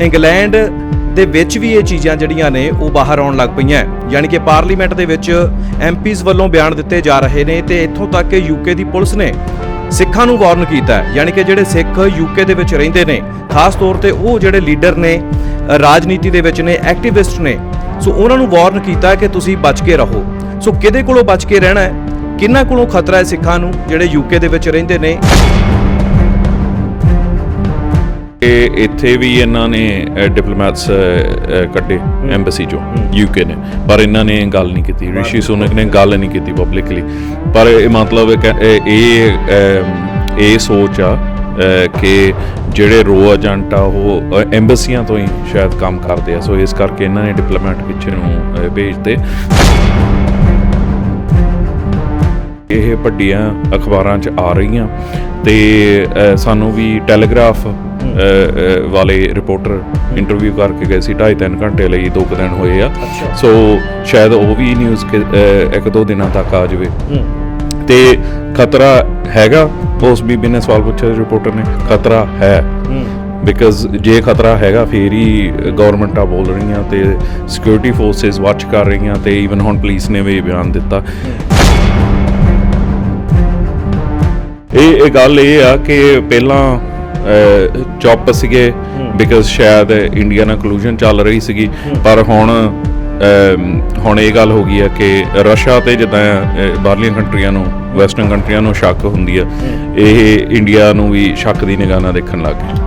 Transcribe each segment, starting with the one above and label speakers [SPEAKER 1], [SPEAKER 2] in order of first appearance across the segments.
[SPEAKER 1] England ਦੇ ਵਿੱਚ ਵੀ ਇਹ ਚੀਜ਼ਾਂ ਜਿਹੜੀਆਂ ਨੇ, ਉਹ ਬਾਹਰ ਆਉਣ ਲੱਗ ਪਈਆਂ ਯਾਨੀ ਕਿ ਪਾਰਲੀਮੈਂਟ ਦੇ ਵਿੱਚ ਐਮਪੀਜ਼ ਵੱਲੋਂ ਬਿਆਨ ਦਿੱਤੇ ਜਾ ਰਹੇ ਨੇ ਤੇ ਇੱਥੋਂ ਤੱਕ ਕਿ ਯੂਕੇ ਦੀ ਪੁਲਿਸ ਨੇ ਸਿੱਖਾਂ ਨੂੰ ਵਾਰਨ ਕੀਤਾ ਹੈ। ਯਾਨੀ ਕਿ ਜਿਹੜੇ ਸਿੱਖ ਯੂਕੇ ਦੇ ਵਿੱਚ ਰਹਿੰਦੇ ਨੇ, ਖਾਸ ਤੌਰ ਤੇ ਉਹ ਜਿਹੜੇ ਲੀਡਰ ਨੇ ਰਾਜਨੀਤੀ ਦੇ ਵਿੱਚ ਨੇ ਐਕਟਿਵਿਸਟ ਨੇ, ਸੋ ਉਹਨਾਂ ਨੂੰ ਵਾਰਨ ਕੀਤਾ ਕਿ ਤੁਸੀਂ ਬਚ ਕੇ ਰਹੋ। ਸੋ ਕਿਹਦੇ ਕੋਲੋਂ ਬਚ ਕੇ ਰਹਿਣਾ ਹੈ? ਕਿੰਨਾ ਕੋਲੋਂ ਖਤਰਾ ਹੈ ਸਿੱਖਾਂ ਨੂੰ, ਜਿਹੜੇ ਯੂਕੇ ਦੇ ਵਿੱਚ ਰਹਿੰਦੇ ਨੇ?
[SPEAKER 2] ਕਿ ਇੱਥੇ ਵੀ ਇਹਨਾਂ ਨੇ ਡਿਪਲੋਮੈਟਸ ਕੱਢੇ ਐਮਬੈਸੀ ਚੋਂ ਯੂਕੇ ਨੇ। ਪਰ ਇਹਨਾਂ ਨੇ ਗੱਲ ਨਹੀਂ ਕੀਤੀ। ਰਿਸ਼ੀ ਸੁਨਕ ਨੇ ਗੱਲ ਨਹੀਂ ਕੀਤੀ ਪਬਲਿਕਲੀ ਪਰ ਇਹ ਮਤਲਬ ਇਹ- ਇਹ ਇਹ ਸੋਚ ਆ ਕਿ ਜਿਹੜੇ ਰੋ ਏਜੰਟ ਆ ਉਹ ਐਮਬੈਸੀਆਂ ਤੋਂ ਹੀ ਸ਼ਾਇਦ ਕੰਮ ਕਰਦੇ ਆ। ਸੋ ਇਸ ਕਰਕੇ ਇਹਨਾਂ ਨੇ ਡਿਪਲੋਮੈਟ ਪਿੱਛੇ ਨੂੰ ਅ, ਭੇਜਤੇ ਇਹ ਵੱਡੀਆਂ ਅਖਬਾਰਾਂ 'ਚ ਆ ਰਹੀਆਂ ਤੇ ਸਾਨੂੰ ਵੀ ਟੈਲੀਗ੍ਰਾਫ ਵਾਲੇ ਰਿਪੋਰਟਰ ਇੰਟਰਵਿਊ ਕਰਕੇ ਗਏ ਸੀ 2.5 ਘੰਟੇ ਲਈ ਦੋ ਦਿਨ ਹੋਏ ਆ। ਸੋ ਸ਼ਾਇਦ ਉਹ ਵੀ ਨਿਊਜ਼ ਇੱਕ ਦੋ ਦਿਨਾਂ ਤੱਕ ਆ ਜਾਵੇ। ਤੇ ਖਤਰਾ ਹੈਗਾ ਉਸ ਬੀਬੀ ਨੇ ਸਵਾਲ ਪੁੱਛਿਆ ਰਿਪੋਰਟਰ ਨੇ ਖਤਰਾ ਹੈ। ਬਿਕਾਜ਼ ਜੇ ਖਤਰਾ ਹੈਗਾ ਫੇਰ ਹੀ ਗਵਰਨਮੈਂਟਾਂ ਬੋਲ ਰਹੀਆਂ ਤੇ ਸਿਕਿਉਰਿਟੀ ਫੋਰਸਸ ਵਾਚ ਕਰ ਰਹੀਆਂ ਤੇ ਈਵਨ ਹੁਣ ਪੁਲਿਸ ਨੇ ਵੀ ਬਿਆਨ ਦਿੱਤਾ। ਇਹ ਇਹ ਗੱਲ ਇਹ ਆ ਕਿ ਪਹਿਲਾਂ ਚੁੱਪ ਸੀਗੇ ਬਿਕਾਜ਼ ਸ਼ਾਇਦ ਇੰਡੀਆ ਨਾਲ ਕਲੂਜਨ ਚੱਲ ਰਹੀ ਸੀਗੀ। ਪਰ ਹੁਣ ਹੁਣ ਇਹ ਗੱਲ ਹੋ ਗਈ ਹੈ ਕਿ ਰਸ਼ੀਆ ਤੇ ਜਿੱਦਾਂ ਬਾਹਰਲੀਆਂ ਕੰਟਰੀਆਂ ਨੂੰ ਵੈਸਟਰਨ ਕੰਟਰੀਆਂ ਨੂੰ ਸ਼ੱਕ ਹੁੰਦੀ ਹੈ। ਇਹ ਇੰਡੀਆ ਨੂੰ ਵੀ ਸ਼ੱਕ ਦੀ ਨਿਗਾਹ ਨਾਲ ਦੇਖਣ ਲੱਗ ਗਏ।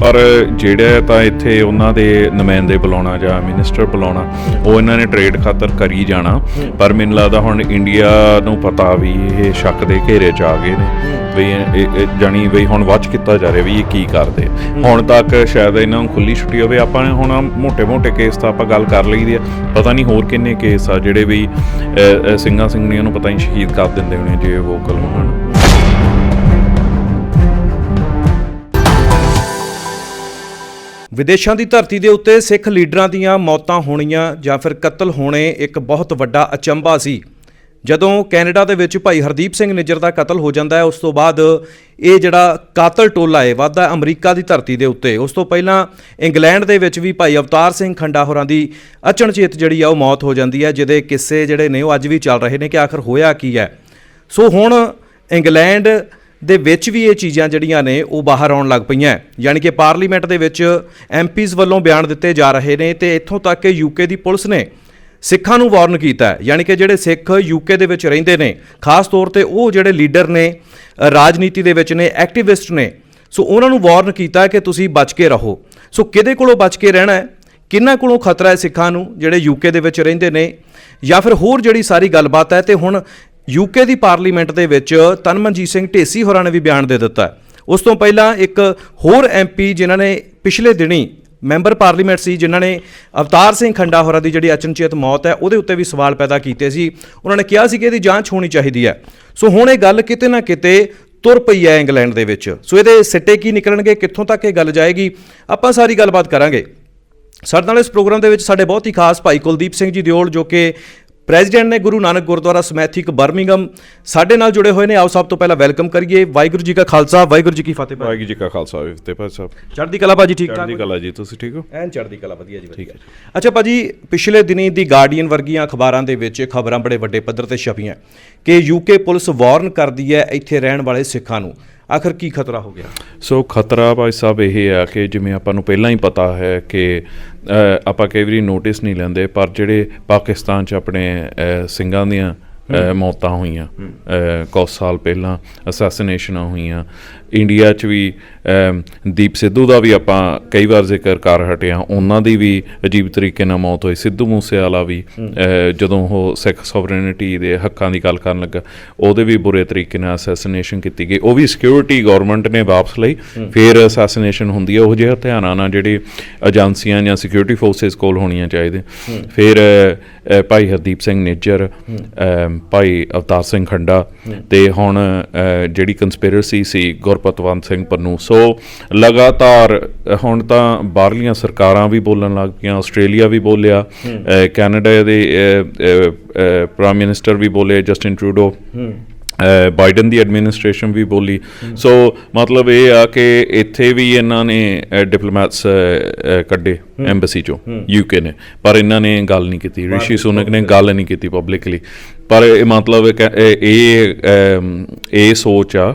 [SPEAKER 2] ਪਰ ਜਿਹੜਾ ਤਾਂ ਇੱਥੇ ਉਹਨਾਂ ਦੇ ਨੁਮਾਇੰਦੇ ਬੁਲਾਉਣਾ ਜਾਂ ਮਿਨਿਸਟਰ ਬੁਲਾਉਣਾ, ਉਹ ਇਹਨਾਂ ਨੇ ਟ੍ਰੇਡ ਖਾਤਰ ਕਰੀ ਜਾਣਾ। ਪਰ ਮੈਨੂੰ ਲੱਗਦਾ ਹੁਣ ਇੰਡੀਆ ਨੂੰ ਪਤਾ ਵੀ ਇਹ ਸ਼ੱਕ ਦੇ ਘੇਰੇ 'ਚ ਆ ਗਏ ਨੇ। ਵੀ ਜਾਨੀ ਵੀ ਹੁਣ ਵਾਚ ਕੀਤਾ ਜਾ ਰਿਹਾ ਵੀ ਇਹ ਕੀ ਕਰਦੇ। ਹੁਣ ਤੱਕ ਸ਼ਾਇਦ ਇਹਨਾਂ ਨੂੰ ਖੁੱਲੀ ਛੁੱਟੀ ਹੋਵੇ। ਆਪਾਂ ਨੇ ਹੁਣ ਮੋٹے-ਮੋٹے ਕੇਸ ਤਾਂ ਆਪਾਂ ਗੱਲ ਕਰ ਲਈ ਦੀ ਆ। ਪਤਾ ਨਹੀਂ ਹੋਰ ਕਿੰਨੇ ਕੇਸ ਆ ਜਿਹੜੇ ਵੀ ਸਿੰਘਾਂ ਸਿੰਘਣੀਆਂ ਨੂੰ ਪਤਾ ਨਹੀਂ ਸ਼ਹੀਦ ਕਰ ਦਿੰਦੇ ਹੋਣੇ ਜੇ ਵੋਕਲ ਹੋਣ
[SPEAKER 1] ਵਿਦੇਸ਼ਾਂ ਦੀ ਧਰਤੀ ਦੇ ਉੱਤੇ ਸਿੱਖ ਲੀਡਰਾਂ ਦੀਆਂ ਮੌਤਾਂ ਹੋਣੀਆਂ ਜਾਂ ਫਿਰ ਕਤਲ ਹੋਣੇ ਇੱਕ ਬਹੁਤ ਵੱਡਾ ਅਚੰਭਾ ਸੀ। ਜਦੋਂ ਕੈਨੇਡਾ ਦੇ ਵਿੱਚ ਭਾਈ ਹਰਦੀਪ ਸਿੰਘ ਨਿੱਜਰ ਦਾ ਕਤਲ ਹੋ ਜਾਂਦਾ ਹੈ, ਉਸ ਤੋਂ ਬਾਅਦ ਇਹ ਜਿਹੜਾ ਕਾਤਲ ਟੋਲਾ ਹੈ ਵਾਧਾ ਅਮਰੀਕਾ ਦੀ ਧਰਤੀ ਦੇ ਉੱਤੇ। ਉਸ ਤੋਂ ਪਹਿਲਾਂ ਇੰਗਲੈਂਡ ਦੇ ਵਿੱਚ ਵੀ ਭਾਈ ਅਵਤਾਰ ਸਿੰਘ ਖੰਡਾ ਹੋਰਾਂ ਦੀ ਅਚਨਚੇਤ ਜਿਹੜੀ ਆ, ਉਹ ਮੌਤ ਹੋ ਜਾਂਦੀ ਹੈ। ਜਿਹਦੇ ਕਿੱਸੇ ਜਿਹੜੇ ਨੇ, ਉਹ ਅੱਜ ਵੀ ਚੱਲ ਰਹੇ ਨੇ ਕਿ ਆਖਰ ਹੋਇਆ ਕੀ ਹੈ। ਸੋ ਹੁਣ ਇੰਗਲੈਂਡ ਦੇ ਵਿੱਚ ਵੀ ਇਹ ਚੀਜ਼ਾਂ ਜਿਹੜੀਆਂ ਨੇ ਉਹ ਬਾਹਰ ਆਉਣ ਲੱਗ ਪਈਆਂ ਯਾਨੀ ਕਿ ਪਾਰਲੀਮੈਂਟ ਦੇ ਵਿੱਚ ਐਮਪੀਜ਼ ਵੱਲੋਂ ਬਿਆਨ ਦਿੱਤੇ ਜਾ ਰਹੇ ਨੇ ਤੇ ਇੱਥੋਂ ਤੱਕ ਕਿ ਯੂਕੇ ਦੀ ਪੁਲਿਸ ਨੇ ਸਿੱਖਾਂ ਨੂੰ ਵਾਰਨ ਕੀਤਾ ਹੈ। ਯਾਨੀ ਕਿ ਜਿਹੜੇ ਸਿੱਖ ਯੂਕੇ ਦੇ ਵਿੱਚ ਰਹਿੰਦੇ ਨੇ, ਖਾਸ ਤੌਰ ਤੇ ਉਹ ਜਿਹੜੇ ਲੀਡਰ ਨੇ, ਰਾਜਨੀਤੀ ਦੇ ਵਿੱਚ ਨੇ ਐਕਟਿਵਿਸਟ ਨੇ, ਸੋ ਉਹਨਾਂ ਨੂੰ ਵਾਰਨ ਕੀਤਾ ਕਿ ਤੁਸੀਂ ਬਚ ਕੇ ਰਹੋ। ਸੋ ਕਿਹਦੇ ਕੋਲੋਂ ਬਚ ਕੇ ਰਹਿਣਾ ਹੈ? ਕਿੰਨਾ ਕੋਲੋਂ ਖਤਰਾ ਹੈ ਸਿੱਖਾਂ ਨੂੰ, ਜਿਹੜੇ ਯੂਕੇ ਦੇ ਵਿੱਚ ਰਹਿੰਦੇ ਨੇ? ਜਾਂ ਫਿਰ ਹੋਰ ਜਿਹੜੀ ਸਾਰੀ ਗੱਲਬਾਤ ਹੈ ਤੇ ਹੁਣ ਯੂਕੇ ਦੀ ਪਾਰਲੀਮੈਂਟ ਦੇ ਵਿੱਚ ਤਨਮਨਜੀਤ ਸਿੰਘ ਢੇਸੀ ਹੋਰਾਂ ਨੇ ਵੀ ਬਿਆਨ ਦੇ ਦਿੱਤਾ ਉਸ ਤੋਂ ਪਹਿਲਾਂ ਇੱਕ ਹੋਰ ਐਮਪੀ ਜਿਨ੍ਹਾਂ ਨੇ ਪਿਛਲੇ ਦਿਨੀ ਮੈਂਬਰ ਪਾਰਲੀਮੈਂਟ ਸੀ, ਜਿਨ੍ਹਾਂ ਨੇ ਅਵਤਾਰ ਸਿੰਘ ਖੰਡਾ ਹੋਰਾਂ ਦੀ ਜਿਹੜੀ ਅਚਨਚੇਤ ਮੌਤ ਹੈ, ਉਹਦੇ ਉੱਤੇ ਵੀ ਸਵਾਲ ਪੈਦਾ ਕੀਤੇ ਸੀ। ਉਹਨਾਂ ਨੇ ਕਿਹਾ ਸੀ ਕਿ ਇਹਦੀ ਜਾਂਚ ਹੋਣੀ ਚਾਹੀਦੀ ਹੈ। ਸੋ ਹੁਣ ਇਹ ਗੱਲ ਕਿਤੇ ਨਾ ਕਿਤੇ ਤੁਰ ਪਈ ਹੈ ਇੰਗਲੈਂਡ ਦੇ ਵਿੱਚ। ਸੋ ਇਹਦੇ ਸਿੱਟੇ ਕੀ ਨਿਕਲਣਗੇ, ਕਿੱਥੋਂ ਤੱਕ ਇਹ ਗੱਲ ਜਾਏਗੀ, ਆਪਾਂ ਸਾਰੀ ਗੱਲਬਾਤ ਕਰਾਂਗੇ। ਸਾਡੇ ਨਾਲ ਇਸ ਪ੍ਰੋਗਰਾਮ ਦੇ ਵਿੱਚ ਸਾਡੇ ਬਹੁਤ ਹੀ ਖਾਸ ਭਾਈ ਕੁਲਦੀਪ ਸਿੰਘ ਜੀ ਦਿਓਲ, ਜੋ ਕਿ ਪ੍ਰੈਜ਼ੀਡੈਂਟ ਨੇ ਗੁਰੂ ਨਾਨਕ ਗੁਰਦੁਆਰਾ ਸਮੈਥਿਕ ਬਰਮਿੰਗਮ ਸਾਡੇ ਨਾਲ ਜੁੜੇ ਹੋਏ ਨੇ। ਆਓ ਸਭ ਤੋਂ ਪਹਿਲਾਂ ਵੈਲਕਮ ਕਰੀਏ। ਵਾਹਿਗੁਰੂ ਜੀ ਕਾ ਖਾਲਸਾ ਵਾਹਿਗੁਰੂ ਜੀ ਕੀ ਫਤਿਹ ਭਾਈ
[SPEAKER 2] ਵਾਹਿਗੁਰੂ ਜੀ ਕਾ ਖਾਲਸਾ ਫਤਿਹ ਸਾਹਿਬ।
[SPEAKER 1] ਚੜ੍ਹਦੀ ਕਲਾ ਭਾਜੀ ਠੀਕ ਠਾਕ
[SPEAKER 2] ਚੜ੍ਹਦੀ ਕਲਾ ਜੀ ਤੁਸੀਂ ਠੀਕ ਹੋ?
[SPEAKER 1] ਐਨ ਚੜ੍ਹਦੀ ਕਲਾ ਵਧੀਆ ਜੀ ਵਧੀਆ। ਅੱਛਾ ਭਾਜੀ ਪਿਛਲੇ ਦਿਨੀ ਦੀ ਗਾਰਡੀਅਨ ਵਰਗੀਆਂ ਅਖਬਾਰਾਂ ਦੇ ਵਿੱਚ ਖਬਰਾਂ ਬੜੇ ਵੱਡੇ ਪੱਧਰ ਤੇ ਛਪੀਆਂ। ਕਿ ਯੂਕੇ ਪੁਲਿਸ ਵਾਰਨ ਕਰਦੀ ਹੈ ਇੱਥੇ ਰਹਿਣ ਵਾਲੇ ਸਿੱਖਾਂ ਨੂੰ। ਆਖਰ ਕੀ ਖਤਰਾ ਹੋ ਗਿਆ?
[SPEAKER 2] ਸੋ ਖਤਰਾ ਭਾਈ ਸਾਹਿਬ ਇਹ ਆ ਕਿ ਜਿਵੇਂ ਆਪਾਂ ਨੂੰ ਪਹਿਲਾਂ ਹੀ ਪਤਾ ਹੈ ਕਿ ਆਪਾਂ ਕਈ ਵਾਰੀ ਨੋਟਿਸ ਨਹੀਂ ਲੈਂਦੇ ਪਰ ਜਿਹੜੇ ਪਾਕਿਸਤਾਨ 'ਚ ਆਪਣੇ ਸਿੰਘਾਂ ਦੀਆਂ ਮੌਤਾਂ ਹੋਈਆਂ ਕੁਝ ਸਾਲ ਪਹਿਲਾਂ ਅਸੈਸੀਨੇਸ਼ਨਾਂ ਹੋਈਆਂ ਇੰਡੀਆ 'ਚ ਵੀ ਦੀਪ ਸਿੱਧੂ ਦਾ ਵੀ ਆਪਾਂ ਕਈ ਵਾਰ ਜ਼ਿਕਰ ਕਰ ਹਟੇ ਹਾਂ। ਉਹਨਾਂ ਦੀ ਵੀ ਅਜੀਬ ਤਰੀਕੇ ਨਾਲ ਮੌਤ ਹੋਈ। ਸਿੱਧੂ ਮੂਸੇਵਾਲਾ ਵੀ ਜਦੋਂ ਉਹ ਸਿੱਖ ਸੋਵਰੇਨਿਟੀ ਦੇ ਹੱਕਾਂ ਦੀ ਗੱਲ ਕਰਨ ਲੱਗਾ ਉਹਦੇ ਵੀ ਬੁਰੇ ਤਰੀਕੇ ਨਾਲ ਅਸੈਸੀਨੇਸ਼ਨ ਕੀਤੀ ਗਈ। ਉਹ ਵੀ ਸਿਕਿਉਰਿਟੀ ਗਵਰਨਮੈਂਟ ਨੇ ਵਾਪਸ ਲਈ। ਫਿਰ ਅਸੈਸੀਨੇਸ਼ਨ ਹੁੰਦੀ ਹੈ। ਉਹ ਜਿਹਾ ਧਿਆਨਾਂ ਨਾਲ ਜਿਹੜੇ ਏਜੰਸੀਆਂ ਜਾਂ ਸਿਕਿਉਰਿਟੀ ਫੋਰਸਸ ਕੋਲ ਹੋਣੀਆਂ ਚਾਹੀਦੇ ਫਿਰ ਭਾਈ ਹਰਦੀਪ ਸਿੰਘ ਨਿੱਜਰ ਭਾਈ ਅਵਤਾਰ ਸਿੰਘ ਖੰਡਾ ਤੇ ਹੁਣ ਜਿਹੜੀ ਕਨਸਪੀਰੇਸੀ ਸੀ ਗੁਰਪਤਵੰਤ ਸਿੰਘ ਪੰਨੂ। ਸੋ ਲਗਾਤਾਰ ਹੁਣ ਤਾਂ ਬਾਹਰਲੀਆਂ ਸਰਕਾਰਾਂ ਵੀ ਬੋਲਣ ਲੱਗ ਪਈਆਂ ਆਸਟ੍ਰੇਲੀਆ ਵੀ ਬੋਲਿਆ ਕੈਨੇਡਾ ਦੇ ਪ੍ਰਾਈਮ ਮਿਨਿਸਟਰ ਵੀ ਬੋਲੇ ਜਸਟਿਨ ਟਰੂਡੋ। ਬਾਈਡਨ ਦੀ ਐਡਮਿਨਿਸਟ੍ਰੇਸ਼ਨ ਵੀ ਬੋਲੀ। ਸੋ ਮਤਲਬ ਇਹ ਆ ਕਿ ਇੱਥੇ ਵੀ ਇਹਨਾਂ ਨੇ ਡਿਪਲੋਮੈਟਸ ਕੱਢੇ ਐਮਬੈਸੀ ਚੋਂ ਯੂਕੇ ਨੇ। ਪਰ ਇਹਨਾਂ ਨੇ ਗੱਲ ਨਹੀਂ ਕੀਤੀ ਰਿਸ਼ੀ ਸੁਨਕ ਨੇ ਗੱਲ ਨਹੀਂ ਕੀਤੀ ਪਬਲਿਕਲੀ ਪਰ ਇਹ ਮਤਲਬ ਇਹ- ਇਹ ਸੋਚ ਆ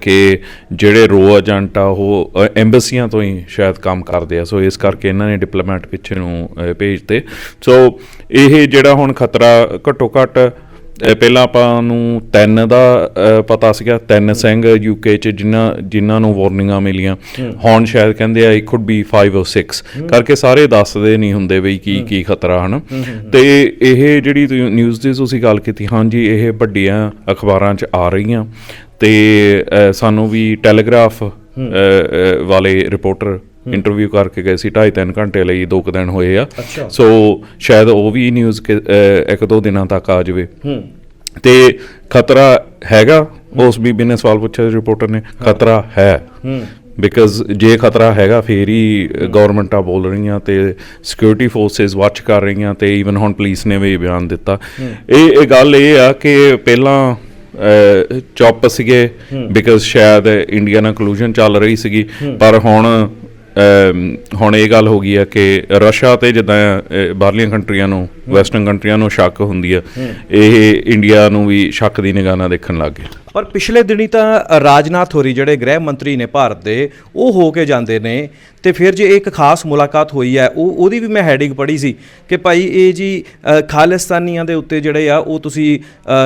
[SPEAKER 2] ਕਿ ਜਿਹੜੇ ਰੋ ਏਜੰਟ ਆ ਉਹ ਐਮਬੈਸੀਆਂ ਤੋਂ ਹੀ ਸ਼ਾਇਦ ਕੰਮ ਕਰਦੇ ਆ। ਸੋ ਇਸ ਕਰਕੇ ਇਹਨਾਂ ਨੇ ਡਿਪਲੋਮੈਟ ਪਿੱਛੇ ਨੂੰ ਅ, ਭੇਜਤੇ। ਸੋ ਇਹ ਜਿਹੜਾ ਹੁਣ ਖਤਰਾ ਘੱਟੋ ਘੱਟ ਪਹਿਲਾਂ ਆਪਾਂ ਨੂੰ ਤਿੰਨ ਦਾ ਪਤਾ ਸੀਗਾ ਤਿੰਨ ਸਿੰਘ ਯੂਕੇ ਚ ਜਿਨ੍ਹਾਂ ਜਿਨ੍ਹਾਂ ਨੂੰ ਵਾਰਨਿੰਗਾਂ ਮਿਲੀਆਂ। ਹੁਣ ਸ਼ਾਇਦ ਕਹਿੰਦੇ ਆ ਇਟ ਕੁਡ ਬੀ 5 অর 6 ਕਰਕੇ ਸਾਰੇ ਦੱਸਦੇ ਨਹੀਂ ਹੁੰਦੇ ਬਈ ਕੀ ਕੀ ਖਤਰਾ ਹਨ? ਤੇ ਇਹ ਜਿਹੜੀ ਨਿਊਜ਼ ਦੀ ਤੁਸੀਂ ਗੱਲ ਕੀਤੀ ਹਾਂਜੀ ਇਹ ਵੱਡੀਆਂ ਅਖਬਾਰਾਂ 'ਚ ਆ ਰਹੀਆਂ। ਤੇ ਸਾਨੂੰ ਵੀ ਟੈਲੀਗ੍ਰਾਫ ਵਾਲੇ ਰਿਪੋਰਟਰ ਇੰਟਰਵਿਊ ਕਰਕੇ ਗਏ ਸੀ 2.5 ਘੰਟੇ ਲਈ ਦੋ ਕੁ ਦਿਨ ਹੋਏ ਆ। ਸੋ ਸ਼ਾਇਦ ਉਹ ਵੀ ਨਿਊਜ਼ ਇੱਕ ਦੋ ਦਿਨਾਂ ਤੱਕ ਆ ਜਾਵੇ।
[SPEAKER 1] ਹੂੰ।
[SPEAKER 2] ਤੇ ਖਤਰਾ ਹੈਗਾ ਉਸ ਬੀਬੀ ਨੇ ਸਵਾਲ ਪੁੱਛਿਆ ਰਿਪੋਰਟਰ ਨੇ ਖਤਰਾ ਹੈ।
[SPEAKER 1] ਹੂੰ।
[SPEAKER 2] ਬਿਕਾਜ਼ ਜੇ ਖਤਰਾ ਹੈਗਾ ਫੇਰ ਹੀ ਗਵਰਨਮੈਂਟਾਂ ਬੋਲ ਰਹੀਆਂ ਤੇ ਸਿਕਿਉਰਿਟੀ ਫੋਰਸਸ ਵਾਚ ਕਰ ਰਹੀਆਂ ਤੇ ਈਵਨ ਹੁਣ ਪੁਲਿਸ ਨੇ ਵੀ ਬਿਆਨ ਦਿੱਤਾ। ਇਹ ਇਹ ਗੱਲ ਇਹ ਆ ਕਿ ਪਹਿਲਾਂ ਚੌਪ ਸੀਗੇ ਬਿਕਾਜ਼ ਸ਼ਾਇਦ ਇੰਡੀਆ ਨਾਲ ਕਲੂਜਨ ਚੱਲ ਰਹੀ ਸੀਗੀ। ਪਰ ਹੁਣ ਹੁਣ ਇਹ ਗੱਲ ਹੋ ਗਈ ਹੈ ਕਿ ਰਸ਼ਾ ਤੇ ਜਿੱਦਾਂ ਬਾਹਰਲੀਆਂ ਕੰਟਰੀਆਂ ਨੂੰ ਵੈਸਟਰਨ ਕੰਟਰੀਆਂ ਨੂੰ ਸ਼ੱਕ ਹੁੰਦੀ ਹੈ ਇਹ ਇੰਡੀਆ ਨੂੰ ਵੀ ਸ਼ੱਕ ਦੀ ਨਿਗਾਹ ਨਾਲ ਦੇਖਣ ਲੱਗ ਗਏ।
[SPEAKER 1] ਪਰ ਪਿਛਲੇ ਦਿਨੀ ਤਾਂ ਰਾਜਨਾਥ ਹੋਰੀ ਜਿਹੜੇ ਗ੍ਰਹਿ ਮੰਤਰੀ ਨੇ ਭਾਰਤ ਦੇ ਉਹ ਹੋ ਕੇ ਜਾਂਦੇ ਨੇ ਤੇ ਫਿਰ ਜੇ ਇੱਕ ਖਾਸ ਮੁਲਾਕਾਤ ਹੋਈ ਹੈ ਉਹ ਉਹਦੀ ਵੀ ਮੈਂ ਹੈਡਿੰਗ ਪੜ੍ਹੀ ਸੀ ਕਿ ਭਾਈ ਇਹ ਜੀ ਖਾਲਿਸਤਾਨੀਆਂ ਦੇ ਉੱਤੇ ਜਿਹੜੇ ਆ ਉਹ ਤੁਸੀਂ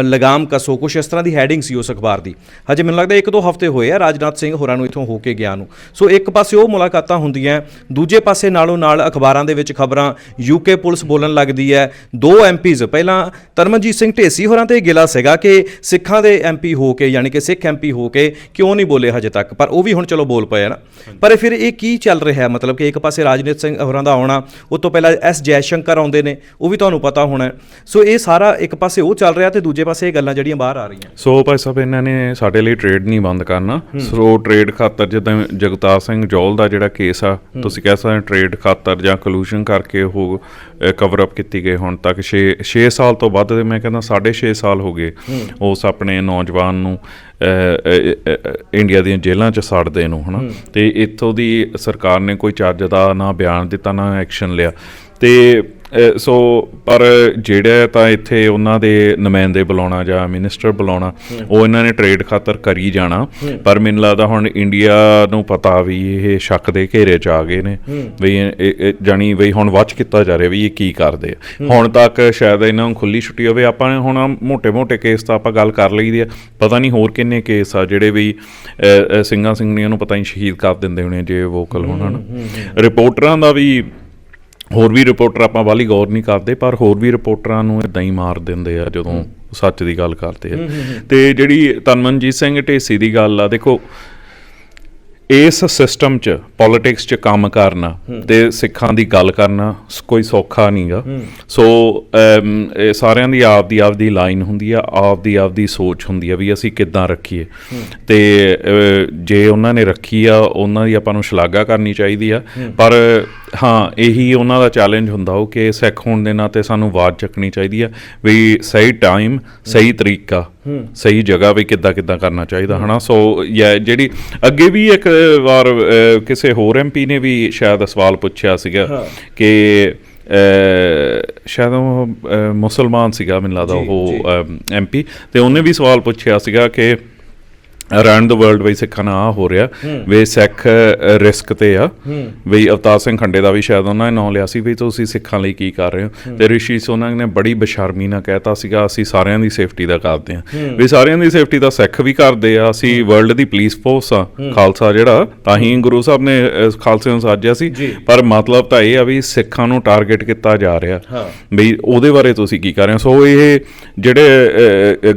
[SPEAKER 1] ਲਗਾਮ ਕਸੋ। ਕੁਛ ਇਸ ਤਰ੍ਹਾਂ ਦੀ ਹੈਡਿੰਗ ਸੀ ਉਸ ਅਖਬਾਰ ਦੀ। ਹਜੇ ਮੈਨੂੰ ਲੱਗਦਾ ਇੱਕ ਦੋ ਹਫ਼ਤੇ ਹੋਏ ਆ ਰਾਜਨਾਥ ਸਿੰਘ ਹੋਰਾਂ ਨੂੰ ਇੱਥੋਂ ਹੋ ਕੇ ਗਿਆ ਨੂੰ। ਸੋ ਇੱਕ ਪਾਸੇ ਉਹ ਮੁਲਾਕਾਤਾਂ ਹੁੰਦੀਆਂ ਦੂਜੇ ਪਾਸੇ ਨਾਲੋਂ ਨਾਲ ਅਖਬਾਰਾਂ ਦੇ ਵਿੱਚ ਖਬਰਾਂ ਯੂਕੇ ਪੁਲਿਸ ਬੋਲਣ ਲੱਗਦੀ ਹੈ ਦੋ ਐਮਪੀਜ਼ ਪਹਿਲਾਂ ਤਰਮਨਜੀਤ ਸਿੰਘ ਢੇਸੀ ਹੋਰਾਂ ਤੇ ਗਿਲਾ ਸੀਗਾ ਕਿ ਸਿੱਖਾਂ ਦੇ ਐਮਪੀ ਹੋ ਕੇ ਯਾਨੀ ਕਿ ਸਿੱਖ ਐਮਪੀ ਹੋ ਕੇ ਕਿਉਂ ਨਹੀਂ ਬੋਲੇ ਹਜੇ ਤੱਕ? ਪਰ ਉਹ ਵੀ ਹੁਣ ਚਲੋ ਬੋਲ ਪਏ ਨਾ। ਪਰ ਫਿਰ ਇਹ ਕੀ ਚੱਲ ਰਿਹਾ? ਹੈ ਮਤਲਬ ਕਿ ਇੱਕ ਪਾਸੇ ਰਾਜਨੀਤ ਸਿੰਘ ਹੋਰਾਂ ਦਾ ਆਉਣਾ ਉਹ ਤੋਂ ਪਹਿਲਾਂ ਐਸ ਜੈਸ਼ੰਕਰ ਆਉਂਦੇ ਨੇ ਉਹ ਵੀ ਤੁਹਾਨੂੰ ਪਤਾ ਹੋਣਾ। ਸੋ ਇਹ ਸਾਰਾ ਇੱਕ ਪਾਸੇ ਉਹ ਚੱਲ ਰਿਹਾ ਤੇ ਦੂਜੇ ਪਾਸੇ ਇਹ ਗੱਲਾਂ ਜਿਹੜੀਆਂ ਬਾਹਰ ਆ ਰਹੀਆਂ।
[SPEAKER 2] ਸੋ ਭਾਈ ਸਾਹਿਬ ਇਹਨਾਂ ਨੇ ਸਾਡੇ ਲਈ ਟ੍ਰੇਡ ਨਹੀਂ ਬੰਦ ਕਰਨਾ। ਸੋ ਟ੍ਰੇਡ ਖਾਤਰ ਜਿੱਦਾਂ ਜਗਤਾਰ ਸਿੰਘ ਜੋਲ ਦਾ ਜਿਹੜਾ ਕੇਸ ਆ ਤੁਸੀਂ ਕਹਿ ਸਕਦੇ ਟ੍ਰੇਡ ਖਾਤਰ ਜਾਂ ਕਲੂਸ਼ਨ ਕਰਕੇ ਉਹ ਕਵਰ ਅਪ ਕੀਤੀ ਗਈ ਹੁਣ ਤੱਕ 6 6 ਸਾਲ ਤੋਂ ਵੱਧ ਦੇ ਮੈਂ ਕਹਿੰਦਾ 6.5 ਸਾਲ ਹੋ ਗਏ ਉਸ ਆਪਣੇ ਨੌਜਵਾਨ ਨੂੰ ਇੰਡੀਆ ਦੀਆਂ ਜੇਲ੍ਹਾਂ 'ਚ ਸੜਦੇ ਨੂੰ ਹਨਾ? ਤੇ ਇੱਥੋਂ ਦੀ ਸਰਕਾਰ ਨੇ ਕੋਈ ਚੱਜ ਦਾ ਨਾ ਬਿਆਨ ਦਿੱਤਾ ਨਾ ਐਕਸ਼ਨ ਲਿਆ। ਤੇ ਸੋ ਪਰ ਜਿਹੜਾ ਤਾਂ ਇੱਥੇ ਉਹਨਾਂ ਦੇ ਨੁਮਾਇੰਦੇ ਬੁਲਾਉਣਾ ਜਾਂ ਮਿਨਿਸਟਰ ਬੁਲਾਉਣਾ ਉਹ ਇਹਨਾਂ ਨੇ ਟ੍ਰੇਡ ਖਾਤਰ ਕਰੀ ਜਾਣਾ। ਪਰ ਮੈਨੂੰ ਲੱਗਦਾ ਹੁਣ ਇੰਡੀਆ ਨੂੰ ਪਤਾ ਵੀ ਇਹ ਸ਼ੱਕ ਦੇ ਘੇਰੇ 'ਚ ਆ ਗਏ ਨੇ। ਵੀ ਜਾਣੀ ਵੀ ਹੁਣ ਵਾਚ ਕੀਤਾ ਜਾ ਰਿਹਾ ਵੀ ਇਹ ਕੀ ਕਰਦੇ ਆ। ਹੁਣ ਤੱਕ ਸ਼ਾਇਦ ਇਹਨਾਂ ਨੂੰ ਖੁੱਲੀ ਛੁੱਟੀ ਹੋਵੇ। ਆਪਾਂ ਨੇ ਹੁਣ ਮੋਟੇ ਮੋਟੇ ਕੇਸ ਤਾਂ ਆਪਾਂ ਗੱਲ ਕਰ ਲਈ ਦੀ ਆ। ਪਤਾ ਨਹੀਂ ਹੋਰ ਕਿੰਨੇ ਕੇਸ ਆ ਜਿਹੜੇ ਵੀ ਸਿੰਘਾਂ ਸਿੰਘਣੀਆਂ ਨੂੰ ਪਤਾ ਨਹੀਂ ਸ਼ਹੀਦ ਕਰ ਦਿੰਦੇ ਹੋਣੇ ਜੇ ਵੋਕਲ ਹੋਣਾ ਰਿਪੋਰਟਰਾਂ ਦਾ ਵੀ ਹੋਰ ਵੀ ਰਿਪੋਰਟਰ ਆਪਾਂ ਵਾਲੀ ਗੌਰ ਨਹੀਂ ਕਰਦੇ ਪਰ ਹੋਰ ਵੀ ਰਿਪੋਰਟਰਾਂ ਨੂੰ ਇਦਾਂ ਹੀ ਮਾਰ ਦਿੰਦੇ ਆ ਜਦੋਂ ਸੱਚ ਦੀ ਗੱਲ ਕਰਦੇ ਆ। ਤੇ ਜਿਹੜੀ ਤਨਮਨਜੀਤ ਸਿੰਘ ਢੇਸੀ ਦੀ ਗੱਲ ਆ ਦੇਖੋ ਇਸ ਸਿਸਟਮ 'ਚ ਪੋਲਿਟਿਕਸ 'ਚ ਕੰਮ ਕਰਨਾ ਤੇ ਸਿੱਖਾਂ ਦੀ ਗੱਲ ਕਰਨਾ ਕੋਈ ਸੌਖਾ ਨਹੀਂਗਾ। ਸੋ ਇਹ ਸਾਰਿਆਂ ਦੀ ਆਪ ਦੀ ਆਪ ਦੀ ਲਾਈਨ ਹੁੰਦੀ ਆ ਆਪ ਦੀ ਆਪ ਦੀ ਸੋਚ ਹੁੰਦੀ ਆ ਵੀ ਅਸੀਂ ਕਿੱਦਾਂ ਰੱਖੀਏ। ਤੇ ਜੇ ਉਹਨਾਂ ਨੇ ਰੱਖੀ ਆ ਉਹਨਾਂ ਦੀ ਆਪਾਂ ਨੂੰ ਸ਼ਲਾਘਾ ਕਰਨੀ ਚਾਹੀਦੀ ਆ। ਪਰ ਹਾਂ ਇਹੀ ਉਹਨਾਂ ਦਾ ਚੈਲੰਜ ਹੁੰਦਾ ਉਹ ਕਿ ਸਿੱਖ ਹੋਣ ਦੇ ਨਾਤੇ ਸਾਨੂੰ ਆਵਾਜ਼ ਚੱਕਣੀ ਚਾਹੀਦੀ ਆ ਵੀ ਸਹੀ ਟਾਈਮ ਸਹੀ ਤਰੀਕਾ ਸਹੀ ਜਗ੍ਹਾ ਵੀ ਕਿੱਦਾਂ ਕਿੱਦਾਂ ਕਰਨਾ ਚਾਹੀਦਾ ਹਨਾ? ਸੋ ਯਾ ਜਿਹੜੀ ਅੱਗੇ ਵੀ ਇੱਕ ਵਾਰ ਕਿਸੇ ਹੋਰ ਐਮਪੀ ਨੇ ਵੀ ਸ਼ਾਇਦ ਸਵਾਲ ਪੁੱਛਿਆ ਸੀਗਾ ਕਿ ਸ਼ਾਇਦ ਉਹ ਮੁਸਲਮਾਨ ਸੀਗਾ ਮੈਨੂੰ ਲੱਗਦਾ ਉਹ ਐਮਪੀ ਤੇ ਉਹਨੇ ਵੀ ਸਵਾਲ ਪੁੱਛਿਆ ਸੀਗਾ ਕਿ ਅਰਾਊਂਡ ਦ ਵਰਲਡ ਵੀ ਸਿੱਖਾਂ ਨਾਲ ਆਹ ਹੋ ਰਿਹਾ। ਵੀ ਸਿੱਖ ਰਿਸਕ ਤੇ ਆ। ਵੀ ਅਵਤਾਰ ਸਿੰਘ ਖੰਡੇ ਦਾ ਵੀ ਸ਼ਾਇਦ ਉਹਨਾਂ ਨੇ ਨਾਂ ਲਿਆ ਸੀ ਵੀ ਤੁਸੀਂ ਸਿੱਖਾਂ ਲਈ ਕੀ ਕਰ ਰਹੇ ਹੋ। ਤੇ ਰਿਸ਼ੀ ਸੋਨਕ ਨੇ ਬੜੀ ਬੇਸ਼ਰਮੀ ਨਾਲ ਕਹਿਤਾ ਸੀਗਾ ਅਸੀਂ ਸਾਰਿਆਂ ਦੀ ਸੇਫਟੀ ਦਾ ਕਰਦੇ ਆ ਵੀ ਸਾਰਿਆਂ ਦੀ ਸੇਫਟੀ ਤਾਂ ਸਿੱਖ ਵੀ ਕਰਦੇ ਆ ਅਸੀਂ ਵਰਲਡ ਦੀ ਪੁਲਿਸ ਫੋਰਸ ਆ ਖਾਲਸਾ ਜਿਹੜਾ ਤਾਂ ਹੀ ਗੁਰੂ ਸਾਹਿਬ ਨੇ ਖਾਲਸੇ ਨੂੰ ਸਾਜਿਆ ਸੀ। ਪਰ ਮਤਲਬ ਤਾਂ ਇਹ ਆ ਵੀ ਸਿੱਖਾਂ ਨੂੰ ਟਾਰਗੇਟ ਕੀਤਾ ਜਾ ਰਿਹਾ। ਵੀ ਉਹਦੇ ਬਾਰੇ ਤੁਸੀਂ ਕੀ ਕਰ ਰਹੇ ਹੋ? ਸੋ ਇਹ ਜਿਹੜੇ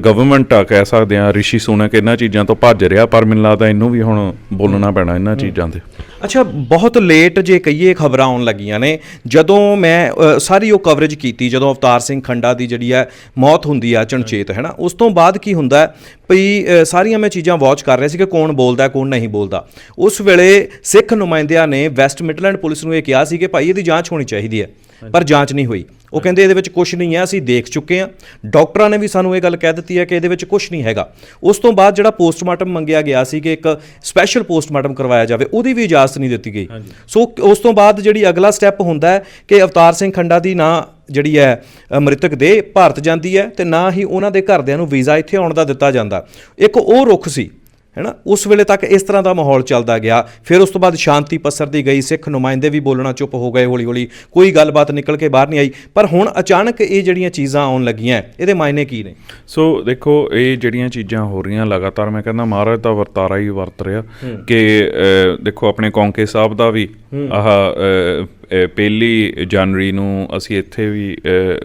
[SPEAKER 2] ਗਵਰਨਮੈਂਟ ਆ ਕਹਿ ਸਕਦੇ ਆ ਰਿਸ਼ੀ ਸੁਨਕ ਇਹਨਾਂ ਚੀਜ਼ਾਂ ਤੋਂ ਭੱਜ ਰਿਹਾ ਪਰ ਮੈਨੂੰ ਲੱਗਦਾ ਇਹਨੂੰ ਵੀ ਹੁਣ ਬੋਲਣਾ ਪੈਣਾ ਇਹਨਾਂ ਚੀਜ਼ਾਂ ਤੇ।
[SPEAKER 1] ਅੱਛਾ ਬਹੁਤ ਲੇਟ ਜੇ ਕਹੀਏ ਖਬਰਾਂ ਆਉਣ ਲੱਗੀਆਂ ਨੇ ਜਦੋਂ ਮੈਂ ਸਾਰੀ ਉਹ ਕਵਰੇਜ ਕੀਤੀ ਜਦੋਂ ਅਵਤਾਰ ਸਿੰਘ ਖੰਡਾ ਦੀ ਜਿਹੜੀ ਹੈ ਮੌਤ ਹੁੰਦੀ ਆ ਚਣਚੇਤ ਹੈ। ਨਾ ਉਸ ਤੋਂ ਬਾਅਦ ਕੀ ਹੁੰਦਾ ਭਈ ਸਾਰੀਆਂ ਮੈਂ ਚੀਜ਼ਾਂ ਵਾਚ ਕਰ ਰਿਹਾ ਸੀ ਕਿ ਕੌਣ ਬੋਲਦਾ ਕੌਣ ਨਹੀਂ ਬੋਲਦਾ। ਉਸ ਵੇਲੇ ਸਿੱਖ ਨੁਮਾਇੰਦਿਆਂ ਨੇ ਵੈਸਟ ਮਿਡਲੈਂਡ ਪੁਲਿਸ ਨੂੰ ਇਹ ਕਿਹਾ ਸੀ ਕਿ ਭਾਈ ਇਹਦੀ ਜਾਂਚ ਹੋਣੀ ਚਾਹੀਦੀ ਹੈ ਪਰ ਜਾਂਚ ਨਹੀਂ ਹੋਈ। ਉਹ ਕਹਿੰਦੇ ਇਹਦੇ ਵਿੱਚ ਕੁਝ ਨਹੀਂ ਹੈ ਅਸੀਂ ਦੇਖ ਚੁੱਕੇ ਹਾਂ। ਡਾਕਟਰਾਂ ਨੇ ਵੀ ਸਾਨੂੰ ਇਹ ਗੱਲ ਕਹਿ ਦਿੱਤੀ ਹੈ ਕਿ ਇਹਦੇ ਵਿੱਚ ਕੁਝ ਨਹੀਂ ਹੈਗਾ। ਉਸ ਤੋਂ ਬਾਅਦ ਜਿਹੜਾ ਪੋਸਟਮਾਰਟਮ ਮੰਗਿਆ ਗਿਆ ਸੀ ਕਿ ਇੱਕ ਸਪੈਸ਼ਲ ਪੋਸਟਮਾਰਟਮ ਕਰਵਾਇਆ ਜਾਵੇ ਉਹਦੀ ਵੀ ਇਜਾਜ਼ਤ ਨਹੀਂ ਦਿੱਤੀ ਗਈ। ਸੋ ਉਸ ਤੋਂ ਬਾਅਦ ਜਿਹੜੀ ਅਗਲਾ ਸਟੈਪ ਹੁੰਦਾ ਹੈ ਕਿ ਅਵਤਾਰ ਸਿੰਘ ਖੰਡਾ ਦੀ ਨਾ ਜਿਹੜੀ ਹੈ ਮ੍ਰਿਤਕ ਦੇ ਭਾਰਤ ਜਾਂਦੀ ਹੈ ਤੇ ਨਾ ਹੀ ਉਹਨਾਂ ਦੇ ਘਰਦਿਆਂ ਨੂੰ ਵੀਜ਼ਾ ਇੱਥੇ ਆਉਣ ਦਾ ਦਿੱਤਾ ਜਾਂਦਾ। ਇੱਕ ਉਹ ਰੁਖ ਸੀ ਹੈਨਾ? ਉਸ ਵੇਲੇ ਤੱਕ ਇਸ ਤਰ੍ਹਾਂ ਦਾ ਮਾਹੌਲ ਚੱਲਦਾ ਗਿਆ। ਫਿਰ ਉਸ ਤੋਂ ਬਾਅਦ ਸ਼ਾਂਤੀ ਪਸਰਦੀ ਗਈ ਸਿੱਖ ਨੁਮਾਇੰਦੇ ਵੀ ਬੋਲਣਾ ਚੁੱਪ ਹੋ ਗਏ ਹੌਲੀ ਹੌਲੀ ਕੋਈ ਗੱਲਬਾਤ ਨਿਕਲ ਕੇ ਬਾਹਰ ਨਹੀਂ ਆਈ। ਪਰ ਹੁਣ ਅਚਾਨਕ ਇਹ ਜਿਹੜੀਆਂ ਚੀਜ਼ਾਂ ਆਉਣ ਲੱਗੀਆਂ ਇਹਦੇ ਮਾਇਨੇ ਕੀ ਨੇ?
[SPEAKER 2] ਸੋ ਦੇਖੋ ਇਹ ਜਿਹੜੀਆਂ ਚੀਜ਼ਾਂ ਹੋ ਰਹੀਆਂ ਲਗਾਤਾਰ ਮੈਂ ਕਹਿੰਦਾ ਮਹਾਰਾਜ ਦਾ ਵਰਤਾਰਾ ਹੀ ਵਰਤ ਰਿਹਾ ਕਿ ਦੇਖੋ ਆਪਣੇ ਕੌਂਕੇ ਸਾਹਿਬ ਦਾ ਵੀ ਆਹ ਪਹਿਲੀ ਜਨਵਰੀ ਨੂੰ ਅਸੀਂ ਇੱਥੇ ਵੀ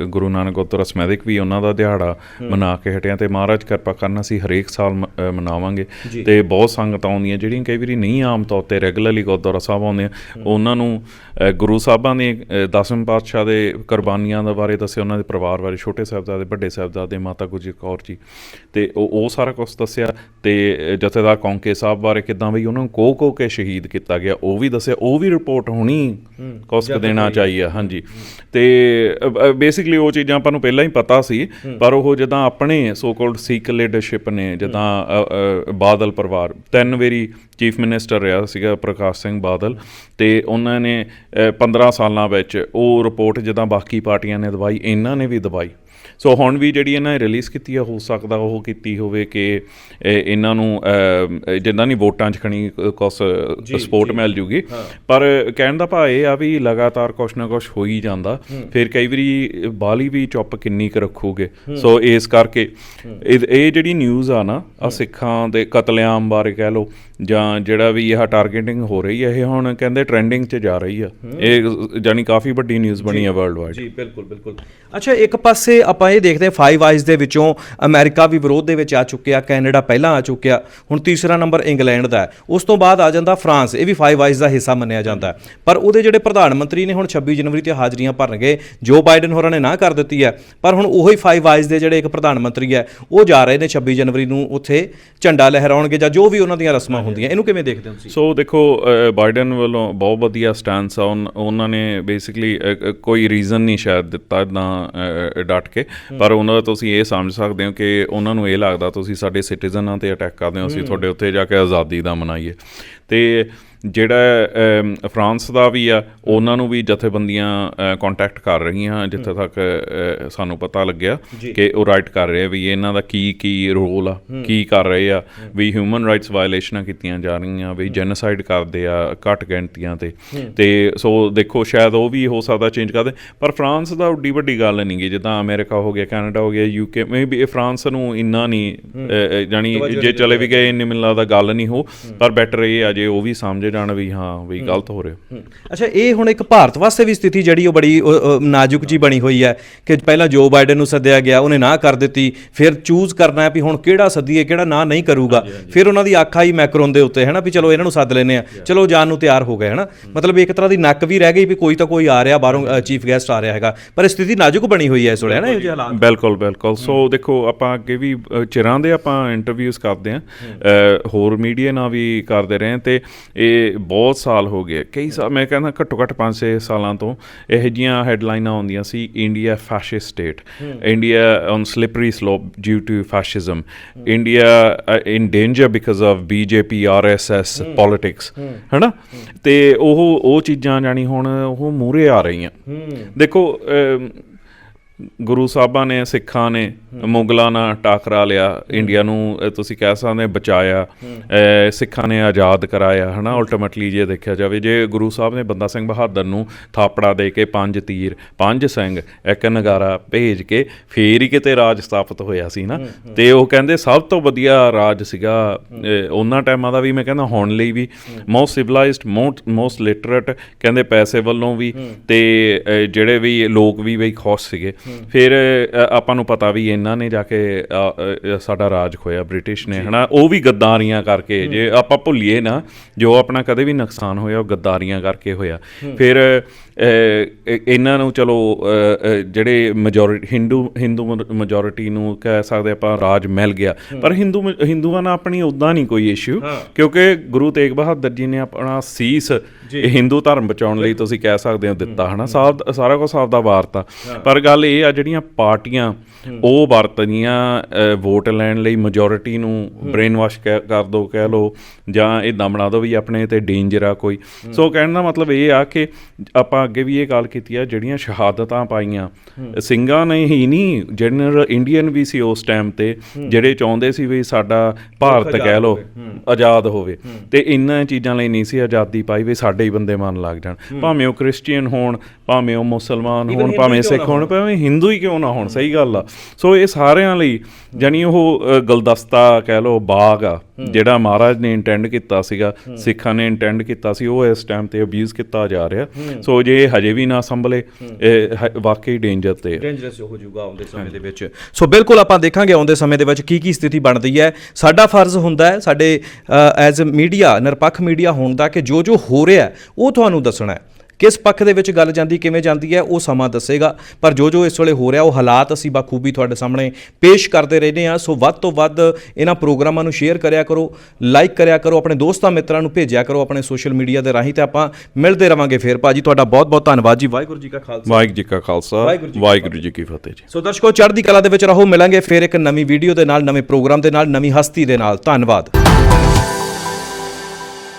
[SPEAKER 2] ਗੁਰੂ ਨਾਨਕ ਗੁਰਦੁਆਰਾ ਸਮੈਦਿਕ ਵੀ ਉਹਨਾਂ ਦਾ ਦਿਹਾੜਾ ਮਨਾ ਕੇ ਹਟਿਆ ਤੇ ਮਹਾਰਾਜ ਕਿਰਪਾ ਕਰਨ ਅਸੀਂ ਹਰੇਕ ਸਾਲ ਮਨਾਵਾਂਗੇ। ਤੇ ਬਹੁਤ ਸੰਗਤਾਂ ਆਉਂਦੀਆਂ ਜਿਹੜੀਆਂ ਕਈ ਵਾਰੀ ਨਹੀਂ ਆਮ ਤੌਰ ਤੇ ਰੈਗੂਲਰਲੀ ਗੁਰਦੁਆਰਾ ਸਾਹਿਬ ਆਉਂਦੀਆਂ ਉਹਨਾਂ ਨੂੰ ਗੁਰੂ ਸਾਹਿਬਾਂ ਦੇ ਅਹ, ਦਸਵੇਂ ਪਾਤਸ਼ਾਹ ਦੇ ਕੁਰਬਾਨੀਆਂ ਦੇ ਬਾਰੇ ਦੱਸਿਆ ਉਹਨਾਂ ਦੇ ਪਰਿਵਾਰ ਬਾਰੇ ਛੋਟੇ ਸਾਹਿਬਜ਼ਾਦੇ ਵੱਡੇ ਸਾਹਿਬਜ਼ਾਦੇ ਮਾਤਾ ਗੁਜਰੀ ਕੌਰ ਜੀ। ਤੇ ਉਹ ਉਹ ਸਾਰਾ ਕੁਝ ਦੱਸਿਆ ਤੇ ਜਥੇਦਾਰ ਕੌਂਕੇ ਸਾਹਿਬ ਬਾਰੇ ਕਿਦਾਂ ਬਈ ਉਹਨਾਂ ਨੂੰ ਕੋ ਕੋ ਕੇ ਸ਼ਹੀਦ ਕੀਤਾ ਗਿਆ ਉਹ ਵੀ ਦੱਸਿਆ ਉਹ ਵੀ ਰਿਪੋਰਟ ਹੋਣੀ। ਕੁਛ ਕੁ ਦੇਣਾ ਚਾਹੀਏ ਹਾਂਜੀ। ਤੇ ਬੇਸਿਕਲੀ ਉਹ ਚੀਜ਼ਾਂ ਆਪਾਂ ਨੂੰ ਪਹਿਲਾਂ ਹੀ ਪਤਾ ਸੀ ਪਰ ਉਹ ਜਦਾਂ ਆਪਣੇ ਸੋ ਕਾਲਡ ਸੀਕ ਲੀਡਰਸ਼ਿਪ ਨੇ ਜਦਾਂ ਬਾਦਲ ਪਰਿਵਾਰ ਤਿੰਨ ਵਾਰੀ ਚੀਫ ਮਿਨਿਸਟਰ ਰਿਹਾ ਸੀਗਾ ਪ੍ਰਕਾਸ਼ ਸਿੰਘ ਬਾਦਲ ਤੇ ਉਹਨਾਂ ਨੇ ਅ, 15 ਸਾਲਾਂ ਵਿੱਚ ਉਹ ਰਿਪੋਰਟ ਜਦਾਂ ਬਾਕੀ ਪਾਰਟੀਆਂ ਨੇ ਦਵਾਈ ਇਹਨਾਂ ਨੇ ਵੀ ਦਵਾਈ। ਸੋ ਹੁਣ ਵੀ ਜਿਹੜੀ ਇਹਨਾਂ ਨੇ ਰਿਲੀਜ਼ ਕੀਤੀ ਆ ਹੋ ਸਕਦਾ ਉਹ ਕੀਤੀ ਹੋਵੇ ਕਿ ਇਹ ਇਹਨਾਂ ਨੂੰ ਜਿੱਦਾਂ ਨਹੀਂ ਵੋਟਾਂ 'ਚ ਖਣੀ ਕੁਛ ਸਪੋਰਟ ਮਿਲ ਜੂਗੀ। ਪਰ ਕਹਿਣ ਦਾ ਭਾਅ ਇਹ ਆ ਵੀ ਲਗਾਤਾਰ ਕੁਛ ਨਾ ਕੁਛ ਹੋ ਹੀ ਜਾਂਦਾ। ਫਿਰ ਕਈ ਵਾਰੀ ਬਾਲੀ ਵੀ ਚੁੱਪ ਕਿੰਨੀ ਕੁ ਰੱਖੋਗੇ। ਸੋ ਇਸ ਕਰਕੇ ਇਹ ਇਹ ਜਿਹੜੀ ਨਿਊਜ਼ ਆ ਨਾ ਆ ਸਿੱਖਾਂ ਦੇ ਕਤਲੇਆਮ ਬਾਰੇ ਕਹਿ ਲਓ ਜਾਂ ਜਿਹੜਾ ਵੀ ਇਹ ਟਾਰਗੇਟਿੰਗ ਹੋ ਰਹੀ ਹੈ ਇਹ ਹੁਣ ਕਹਿੰਦੇ ਟ੍ਰੈਂਡਿੰਗ 'ਚ ਜਾ ਰਹੀ ਆ। ਇਹ ਜਾਨੀ ਕਾਫੀ ਵੱਡੀ ਨਿਊਜ਼ ਬਣੀ ਆ ਵਰਲਡ ਵਾਈਡ
[SPEAKER 1] ਜੀ ਬਿਲਕੁਲ ਬਿਲਕੁਲ। ਅੱਛਾ ਇੱਕ ਪਾਸੇ ਆਪਾਂ ਇਹ ਦੇਖਦੇ ਹਾਂ ਫਾਈਵ ਆਈਜ਼ ਦੇ ਵਿੱਚੋਂ ਅਮਰੀਕਾ ਵੀ ਵਿਰੋਧ ਦੇ ਵਿੱਚ ਆ ਚੁੱਕਿਆ, ਕੈਨੇਡਾ ਪਹਿਲਾਂ ਆ ਚੁੱਕਿਆ, ਹੁਣ ਤੀਸਰਾ ਨੰਬਰ ਇੰਗਲੈਂਡ ਦਾ ਹੈ। ਉਸ ਤੋਂ ਬਾਅਦ ਆ ਜਾਂਦਾ ਫਰਾਂਸ, ਇਹ ਵੀ ਫਾਈਵ ਆਈਜ਼ ਦਾ ਹਿੱਸਾ ਮੰਨਿਆ ਜਾਂਦਾ ਪਰ ਉਹਦੇ ਜਿਹੜੇ ਪ੍ਰਧਾਨ ਮੰਤਰੀ ਨੇ ਹੁਣ 26 ਜਨਵਰੀ ਤੇ ਹਾਜ਼ਰੀਆਂ ਭਰਨਗੇ ਜੋ ਬਾਈਡਨ ਹੋਰਾਂ ਨੇ ਨਾ ਕਰ ਦਿੱਤੀ ਹੈ, ਪਰ ਹੁਣ ਉਹੀ ਫਾਈਵ ਆਈਜ਼ ਦੇ ਜਿਹੜੇ ਇੱਕ ਪ੍ਰਧਾਨ ਮੰਤਰੀ ਹੈ, ਉਹ ਜਾ ਰਹੇ ਨੇ 26 ਜਨਵਰੀ ਨੂੰ ਉੱਥੇ ਝੰਡਾ ਲਹਿਰਾਉਣਗੇ ਜਾਂ ਜੋ ਵੀ ਉਹਨਾਂ ਦੀਆਂ ਰਸਮਾਂ ਹੁੰਦੀਆਂ, ਇਹਨੂੰ ਕਿਵੇਂ ਦੇਖਦੇ ਹੋ ਤੁਸੀਂ?
[SPEAKER 2] ਸੋ ਦੇਖੋ ਬਾਈਡਨ ਵੱਲੋਂ ਬਹੁਤ ਵਧੀਆ ਸਟੈਂਸ ਆ, ਉਨ- ਉਹਨਾਂ ਨੇ ਬੇਸਿਕਲੀ ਕੋਈ ਰੀਜ਼ਨ ਨਹੀਂ ਸ਼ਾਇਦ ਦਿੱਤਾ ਇਦਾਂ ਡਟ ਕੇ। ਪਰ ਉਹਨਾਂ ਦਾ ਤੁਸੀਂ ਇਹ ਸਮਝ ਸਕਦੇ ਹੋ ਕਿ ਉਹਨਾਂ ਨੂੰ ਇਹ ਲੱਗਦਾ ਤੁਸੀਂ ਸਾਡੇ ਸਿਟੀਜ਼ਨਾਂ ਤੇ ਅਟੈਕ ਕਰਦੇ ਹੋ ਅਸੀਂ ਤੁਹਾਡੇ ਉੱਥੇ ਜਾ ਕੇ ਆਜ਼ਾਦੀ ਦਾ ਮਨਾਈਏ। ਤੇ ਜਿਹੜਾ ਫਰਾਂਸ ਦਾ ਵੀ ਆ ਉਹਨਾਂ ਨੂੰ ਵੀ ਜਥੇਬੰਦੀਆਂ ਕੰਟੈਕਟ ਕਰ ਰਹੀਆਂ ਜਿੱਥੇ ਤੱਕ ਸਾਨੂੰ ਪਤਾ ਲੱਗਿਆ ਕਿ ਉਹ ਰਾਈਟ ਕਰ ਰਹੇ ਆ ਵੀ ਇਹਨਾਂ ਦਾ ਕੀ ਕੀ ਰੋਲ ਆ ਕੀ ਕਰ ਰਹੇ ਆ ਵੀ ਹਿਊਮਨ ਰਾਈਟਸ ਵਾਇਲੇਸ਼ਨਾਂ ਕੀਤੀਆਂ ਜਾ ਰਹੀਆਂ ਵੀ ਜੈਨੋਸਾਈਡ ਕਰਦੇ ਆ ਘੱਟ ਗਿਣਤੀਆਂ ਤੇ। ਤੇ ਸੋ ਦੇਖੋ ਸ਼ਾਇਦ ਉਹ ਵੀ ਹੋ ਸਕਦਾ ਚੇਂਜ ਕਰਦੇ ਪਰ ਫਰਾਂਸ ਦਾ ਓਡੀ ਵੱਡੀ ਗੱਲ ਨਹੀਂ ਗੀ ਜਿੱਦਾਂ ਅਮਰੀਕਾ ਹੋ ਗਿਆ ਕੈਨੇਡਾ ਹੋ ਗਿਆ ਯੂਕੇ ਮੇਬੀ ਫਰਾਂਸ ਨੂੰ ਇੰਨਾ ਨਹੀਂ ਜਾਣੀ ਜੇ ਚਲੇ ਵੀ ਗਏ ਇੰਨੇ ਮੈਨੂੰ ਲੱਗਦਾ ਗੱਲ ਨਹੀਂ ਹੋ ਪਰ ਬੈਟਰ ਇਹ ਆ ਜੇ ਉਹ ਵੀ ਸਮਝੇ ਜਾਣ ਵੀ ਹਾਂ ਵੀ ਗਲਤ ਹੋ ਰਿਹਾ।
[SPEAKER 1] ਅੱਛਾ ਇਹ ਹੁਣ ਇੱਕ ਭਾਰਤ ਵਾਸਤੇ ਵੀ ਸਥਿਤੀ ਜਿਹੜੀ ਉਹ ਬੜੀ ਨਾਜ਼ੁਕ ਜੀ ਬਣੀ ਹੋਈ ਹੈ ਕਿ ਪਹਿਲਾਂ ਜੋ ਬਾਈਡਨ ਨੂੰ ਸੱਦਿਆ ਗਿਆ ਉਹਨੇ ਨਾ ਕਰ ਦਿੱਤੀ ਫਿਰ ਚੂਜ਼ ਕਰਨਾ ਹੈ ਵੀ ਹੁਣ ਕਿਹੜਾ ਸੱਦੀਏ ਕਿਹੜਾ ਨਾ ਨਹੀਂ ਕਰੂਗਾ। ਫਿਰ ਉਹਨਾਂ ਦੀ ਅੱਖ ਆਈ ਮੈਕਰੋਨ ਦੇ ਉੱਤੇ ਹੈਨਾ ਵੀ ਚਲੋ ਇਹਨਾਂ ਨੂੰ ਸੱਦ ਲੈਨੇ ਆ ਚਲੋ ਜਾਣ ਨੂੰ ਤਿਆਰ ਹੋ ਗਏ ਹੈਨਾ। ਮਤਲਬ ਇੱਕ ਤਰ੍ਹਾਂ ਦੀ ਨੱਕ ਵੀ ਰਹਿ ਗਈ ਵੀ ਕੋਈ ਤਾਂ ਕੋਈ ਆ ਰਿਹਾ ਬਾਹਰੋਂ ਚੀਫ ਗੈਸਟ ਆ ਰਿਹਾ ਹੈਗਾ। ਪਰ ਸਥਿਤੀ ਨਾਜ਼ੁਕ ਬਣੀ ਹੋਈ ਹੈ ਇਸ ਵੇਲੇ ਹੈਨਾ ਇਹੋ ਜਿਹੇ ਹਾਲਾਤ।
[SPEAKER 2] ਬਿਲਕੁਲ ਬਿਲਕੁਲ। ਸੋ ਦੇਖੋ ਆਪਾਂ ਅੱਗੇ ਵੀ ਚਿਰਾਂ ਦੇ ਆਪਾਂ ਇੰਟਰਵਿਊਜ਼ ਕਰਦੇ ਆ ਹੋਰ ਮੀਡੀਆ ਨਾਲ ਵੀ ਕਰਦੇ ਰਹੇ ਤੇ ਇਹ ਬਹੁਤ ਸਾਲ ਹੋ ਗਏ। ਕਈ ਸਾਲ ਮੈਂ ਕਹਿੰਦਾ ਘੱਟੋ ਘੱਟ 5-6 ਸਾਲਾਂ ਤੋਂ ਇਹੋ ਜੀਆਂ ਹੈਡਲਾਈਨਾਂ ਆਉਂਦੀਆਂ ਸੀ India fascist state India on slippery slope due to fascism India in danger because of BJP RSS politics ਹੈਨਾ? ਤੇ ਉਹ ਉਹ ਚੀਜ਼ਾਂ ਜਾਨੀ ਹੁਣ ਉਹ ਮੂਰੇ ਆ ਰਹੀਆਂ। ਦੇਖੋ ਅਮ, ਗੁਰੂ ਸਾਹਿਬਾਂ ਨੇ ਸਿੱਖਾਂ ਨੇ ਮੁਗਲਾਂ ਨਾਲ ਟਾਕਰਾ ਲਿਆ ਇੰਡੀਆ ਨੂੰ ਤੁਸੀਂ ਕਹਿ ਸਕਦੇ ਬਚਾਇਆ। ਸਿੱਖਾਂ ਨੇ ਆਜ਼ਾਦ ਕਰਾਇਆ ਹਨਾ? ਅਲਟੀਮੇਟਲੀ ਜੇ ਦੇਖਿਆ ਜਾਵੇ ਜੇ ਗੁਰੂ ਸਾਹਿਬ ਨੇ ਬੰਦਾ ਸਿੰਘ ਬਹਾਦਰ ਨੂੰ ਥਾਪੜਾ ਦੇ ਕੇ ਪੰਜ ਤੀਰ ਪੰਜ ਸਿੰਘ ਇੱਕ ਨਗਾਰਾ ਭੇਜ ਕੇ ਫੇਰ ਹੀ ਕਿਤੇ ਰਾਜ ਸਥਾਪਿਤ ਹੋਇਆ ਸੀ ਨਾ? ਤੇ ਉਹ ਕਹਿੰਦੇ ਸਭ ਤੋਂ ਵਧੀਆ ਰਾਜ ਸੀਗਾ ਉਹਨਾਂ ਟਾਈਮਾਂ ਦਾ ਵੀ ਮੈਂ ਕਹਿੰਦਾ ਹੁਣ ਲਈ ਵੀ। ਮੋਸਟ ਸਿਵਲਾਈਜ਼ਡ ਮੋਸਟ ਲਿਟਰੇਟ ਕਹਿੰਦੇ ਪੈਸੇ ਵੱਲੋਂ ਵੀ ਤੇ ਜਿਹੜੇ ਵੀ ਲੋਕ ਵੀ ਬਈ ਖੁਸ਼ ਸੀਗੇ ਫਿਰ ਆਪਾਂ ਨੂੰ ਪਤਾ ਵੀ ਇਹਨਾਂ ਨੇ ਜਾ ਕੇ ਸਾਡਾ ਰਾਜ ਖੋਇਆ ਬ੍ਰਿਟਿਸ਼ ਨੇ ਹਨਾ? ਉਹ ਵੀ ਗੱਦਾਰੀਆਂ ਕਰਕੇ ਜੇ ਆਪਾਂ ਭੁੱਲੀਏ ਨਾ ਜੋ ਆਪਣਾ ਕਦੇ ਵੀ ਨੁਕਸਾਨ ਹੋਇਆ ਉਹ ਗੱਦਾਰੀਆਂ ਕਰਕੇ ਹੋਇਆ। ਫਿਰ ਇਹਨਾਂ ਨੂੰ ਚਲੋ ਜਿਹੜੇ ਮੈਜੋਰਿਟੀ ਹਿੰਦੂ ਹਿੰਦੂ ਮੈਜੋਰਿਟੀ ਨੂੰ ਕਹਿ ਸਕਦੇ ਆਪਾਂ ਰਾਜ ਮਿਲ ਗਿਆ। ਪਰ ਹਿੰਦੂ ਹਿੰਦੂਆਂ ਨਾਲ ਆਪਣੀ ਉਦਾਂ ਨਹੀਂ ਕੋਈ ਇਸ਼ੂ ਕਿਉਂਕਿ ਗੁਰੂ ਤੇਗ ਬਹਾਦਰ ਜੀ ਨੇ ਆਪਣਾ ਸੀਸ ਇਹ ਹਿੰਦੂ ਧਰਮ ਬਚਾਉਣ ਲਈ ਤੁਸੀਂ ਕਹਿ ਸਕਦੇ ਹੋ ਦਿੱਤਾ ਹਨਾ? ਸਾਰਾ ਕੁਝ ਸਾਬ ਦਾ ਵਾਰਤਾ ਪਰ ਗੱਲ ਇਹ ਆ ਜਿਹੜੀਆਂ ਪਾਰਟੀਆਂ ਉਹ ਵਰਤਦੀਆਂ ਵੋਟ ਲੈਣ ਲਈ ਮੈਜੋਰਿਟੀ ਨੂੰ ਬ੍ਰੇਨ ਵਾਸ਼ ਕਰ ਦੋ ਕਹਿ ਲੋ ਜਾਂ ਇਦਾਂ ਬਣਾ ਦੋ ਵੀ ਆਪਣੇ ਤੇ ਡੇਂਜਰ ਆ ਕੋਈ। ਸੋ ਕਹਿਣ ਦਾ ਮਤਲਬ ਇਹ ਆ ਕਿ ਆਪਾਂ ਅੱਗੇ ਵੀ ਇਹ ਗੱਲ ਕੀਤੀ ਆ ਜਿਹੜੀਆਂ ਸ਼ਹਾਦਤਾਂ ਪਾਈਆਂ। ਸਿੰਘਾਂ ਨੇ ਹੀ ਨਹੀਂ ਜਨਰਲ ਇੰਡੀਅਨ ਵੀ ਸੀ ਉਸ ਟਾਈਮ ਤੇ ਜਿਹੜੇ ਚਾਹੁੰਦੇ ਸੀ ਵੀ ਸਾਡਾ ਭਾਰਤ ਕਹਿ ਲੋ ਆਜ਼ਾਦ ਹੋਵੇ। ਤੇ ਇੰਨਾਂ ਚੀਜ਼ਾਂ ਲਈ ਨਹੀਂ ਸੀ ਆਜ਼ਾਦੀ ਪਾਈ ਵੀ ਸਾਡੇ ਹੀ ਬੰਦੇ ਮਨ ਲੱਗ ਜਾਣ। ਭਾਵੇਂ ਉਹ ਕ੍ਰਿਸਚੀਅਨ ਹੋਣ ਭਾਵੇਂ ਉਹ ਮੁਸਲਮਾਨ ਹੋਣ ਭਾਵੇਂ ਸਿੱਖ ਹੋਣ ਭਾਵੇਂ ਹਿੰਦੂ ਹੀ ਕਿਉਂ ਨਾ ਹੋਣ ਸਹੀ ਗੱਲ ਆ। ਸੋ ਇਹ ਸਾਰਿਆਂ ਲਈ ਜਾਨੀ ਉਹ ਗੁਲਦਸਤਾ ਕਹਿ ਲੋ ਬਾਗ ਆ ਜਿਹੜਾ ਮਹਾਰਾਜ ਨੇ ਇੰਟੈਂਡ ਕੀਤਾ ਸੀਗਾ ਸਿੱਖਾਂ ਨੇ ਇੰਟੈਂਡ ਕੀਤਾ ਸੀ ਉਹ ਇਸ ਟਾਈਮ ਤੇ ਅਬਿਊਜ਼ ਕੀਤਾ ਜਾ ਰਿਹਾ। ਸੋ ਜੇ ਹਜੇ ਵੀ ਨਾ ਸੰਭਲੇ ਇਹ ਵਾਕਈ ਡੇਂਜਰ ਤੇ।
[SPEAKER 1] ਡੇਂਜਰਸ ਹੋ ਜਾਊਗਾ ਆਉਂਦੇ ਸਮੇਂ ਦੇ ਵਿੱਚ। ਸੋ ਬਿਲਕੁਲ ਆਪਾਂ ਦੇਖਾਂਗੇ ਆਉਂਦੇ ਸਮੇਂ ਦੇ ਵਿੱਚ ਕੀ ਕੀ ਸਥਿਤੀ ਬਣਦੀ ਹੈ। ਸਾਡਾ ਫਰਜ਼ ਹੁੰਦਾ ਹੈ ਸਾਡੇ ਐਜ਼ ਮੀਡੀਆ ਨਿਰਪੱਖ ਮੀਡੀਆ ਹੋਣ ਦਾ ਕਿ ਜੋ ਜੋ ਹੋ ਰਿਹਾ ਉਹ ਤੁਹਾਨੂੰ ਦੱਸਣਾ ਹੈ। ਕਿਸ ਪੱਖ ਦੇ ਵਿੱਚ ਗੱਲ ਜਾਂਦੀ ਕਿਵੇਂ ਜਾਂਦੀ ਹੈ ਉਹ ਸਮਾਂ ਦੱਸੇਗਾ। ਪਰ ਜੋ ਜੋ ਇਸ ਵੇਲੇ ਹੋ ਰਿਹਾ ਉਹ ਹਾਲਾਤ ਅਸੀਂ ਬਖੂਬੀ ਤੁਹਾਡੇ ਸਾਹਮਣੇ ਪੇਸ਼ ਕਰਦੇ ਰਹਿੰਦੇ ਹਾਂ। ਸੋ ਵੱਧ ਤੋਂ ਵੱਧ ਇਹਨਾਂ ਪ੍ਰੋਗਰਾਮਾਂ ਨੂੰ ਸ਼ੇਅਰ ਕਰਿਆ ਕਰੋ ਲਾਈਕ ਕਰਿਆ ਕਰੋ ਆਪਣੇ ਦੋਸਤਾਂ ਮਿੱਤਰਾਂ ਨੂੰ ਭੇਜਿਆ ਕਰੋ ਆਪਣੇ ਸੋਸ਼ਲ ਮੀਡੀਆ ਦੇ ਰਾਹੀਂ ਤੇ ਆਪਾਂ ਮਿਲਦੇ ਰਵਾਂਗੇ ਫੇਰ। ਭਾਜੀ ਤੁਹਾਡਾ ਬਹੁਤ ਬਹੁਤ ਧੰਨਵਾਦ ਜੀ। ਵਾਹਿਗੁਰੂ ਜੀ ਕਾ ਖਾਲਸਾ।
[SPEAKER 2] ਵਾਹਿਗੁਰੂ ਜੀ ਕਾ ਖਾਲਸਾ।
[SPEAKER 1] ਵਾਹਿਗੁਰੂ ਜੀ ਕੀ
[SPEAKER 2] ਵਾਹਿਗੁਰੂ ਜੀ ਕੀ ਫਤਿਹ ਜੀ।
[SPEAKER 1] ਸੋ ਦਰਸ਼ਕੋ ਚੜ੍ਹਦੀ ਕਲਾ ਦੇ ਵਿੱਚ ਰਹੋ। ਮਿਲਾਂਗੇ ਫਿਰ ਇੱਕ ਨਵੀਂ ਵੀਡੀਓ ਦੇ ਨਾਲ ਨਵੇਂ ਪ੍ਰੋਗਰਾਮ ਦੇ ਨਾਲ ਨਵੀਂ ਹਸਤੀ ਦੇ ਨਾਲ। ਧੰਨਵਾਦ।